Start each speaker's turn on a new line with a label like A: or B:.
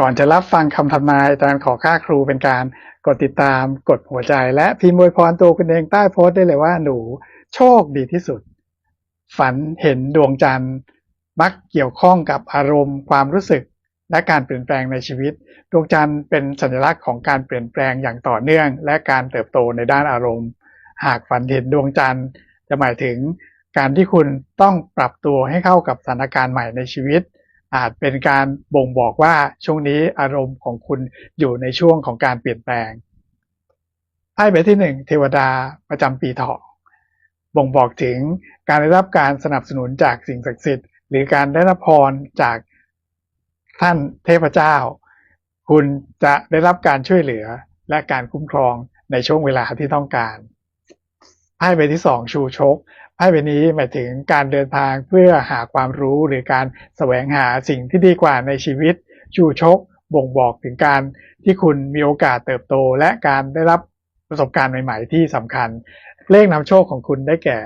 A: ก่อนจะรับฟังคำทำนายอาจารย์ขอค่าครูเป็นการกดติดตามกดหัวใจ และพิมพ์อวยพรตัวคุณเองใต้โพสต์ได้เลยว่าหนูโชคดีที่สุด ฝันเห็นดวงจันทร์มักเกี่ยวข้องกับอารมณ์ความรู้สึกและการเปลี่ยนแปลงในชีวิต ดวงจันทร์เป็นสัญลักษณ์ของการเปลี่ยนแปลงอย่างต่อเนื่อง และการเติบโตในด้านอารมณ์ หากฝันเห็นดวงจันทร์จะหมายถึงการที่คุณต้องปรับตัวให้เข้ากับสถานการณ์ใหม่ในชีวิต อาจเป็นการบ่งบอกว่าช่วงนี้อารมณ์ของคุณอยู่ในช่วงของการเปลี่ยนแปลงไพ่ใบที่หนึ่งเทวดาประจำปีเถาะบ่งบอกถึงการได้รับการสนับสนุนจากสิ่งศักดิ์สิทธิ์หรือการได้รับพรจากท่านเทพเจ้า คุณจะได้รับการช่วยเหลือและการคุ้มครองในช่วงเวลาที่ต้องการ ไพ่ใบที่สองชูชกไพ่ใบนี้หมายถึงการเดินทางเพื่อหาความรู้หรือการแสวงหาสิ่งที่ดีกว่าในชีวิต ชูชก บ่งบอกถึงการที่คุณมีโอกาสเติบโต และการได้รับประสบการณ์ใหม่ ๆ ที่สำคัญ เลขนำโชคของคุณได้แก่